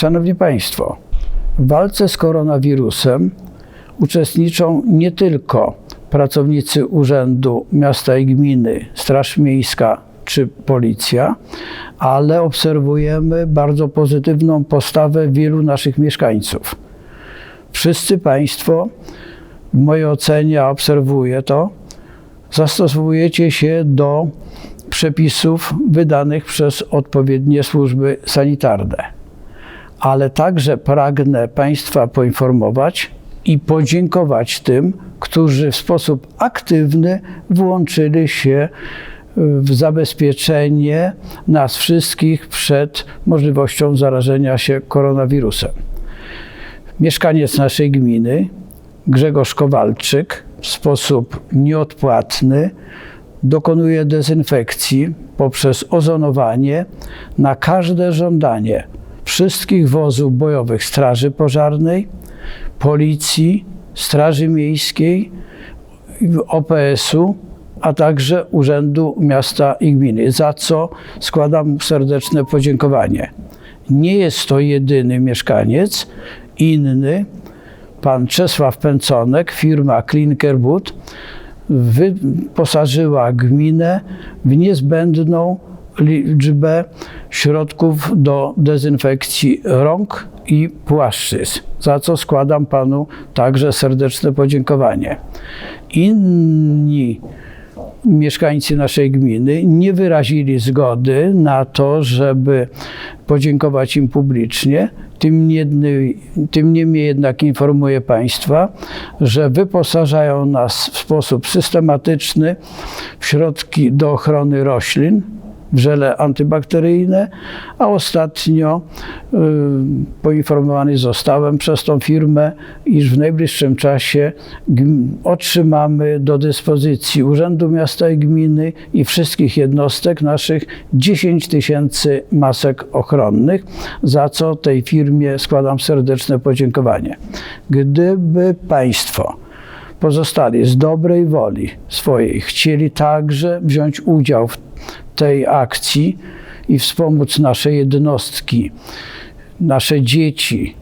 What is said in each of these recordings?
Szanowni Państwo, w walce z koronawirusem uczestniczą nie tylko pracownicy Urzędu Miasta i Gminy, Straż Miejska czy Policja, ale obserwujemy bardzo pozytywną postawę wielu naszych mieszkańców. Wszyscy Państwo, w mojej ocenie, ja obserwuję to, zastosowujecie się do przepisów wydanych przez odpowiednie służby sanitarne. Ale także pragnę Państwa poinformować i podziękować tym, którzy w sposób aktywny włączyli się w zabezpieczenie nas wszystkich przed możliwością zarażenia się koronawirusem. Mieszkaniec naszej gminy, Grzegorz Kowalczyk, w sposób nieodpłatny dokonuje dezynfekcji poprzez ozonowanie na każde żądanie wszystkich wozów bojowych Straży Pożarnej, Policji, Straży Miejskiej, OPS-u, a także Urzędu Miasta i Gminy, za co składam serdeczne podziękowanie. Nie jest to jedyny mieszkaniec, inny, pan Czesław Pęconek, firma Klinkerwood, wyposażyła gminę w niezbędną liczbę środków do dezynfekcji rąk i płaszczyzn, za co składam panu także serdeczne podziękowanie. Inni mieszkańcy naszej gminy nie wyrazili zgody na to, żeby podziękować im publicznie. Tym, jedny, tym niemniej jednak informuję Państwa, że wyposażają nas w sposób systematyczny w środki do ochrony roślin, żele antybakteryjne, a ostatnio y, poinformowany zostałem przez tą firmę, iż w najbliższym czasie otrzymamy do dyspozycji Urzędu Miasta i Gminy i wszystkich jednostek naszych 10 tysięcy masek ochronnych, za co tej firmie składam serdeczne podziękowanie. Gdyby Państwo pozostali z dobrej woli swojej chcieli także wziąć udział w tej akcji i wspomóc nasze jednostki, nasze dzieci,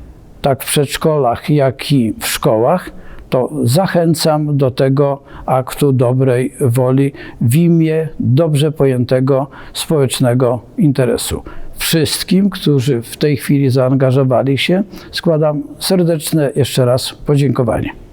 tak w przedszkolach, jak i w szkołach, to zachęcam do tego aktu dobrej woli w imię dobrze pojętego społecznego interesu. Wszystkim, którzy w tej chwili zaangażowali się, składam serdeczne jeszcze raz podziękowanie.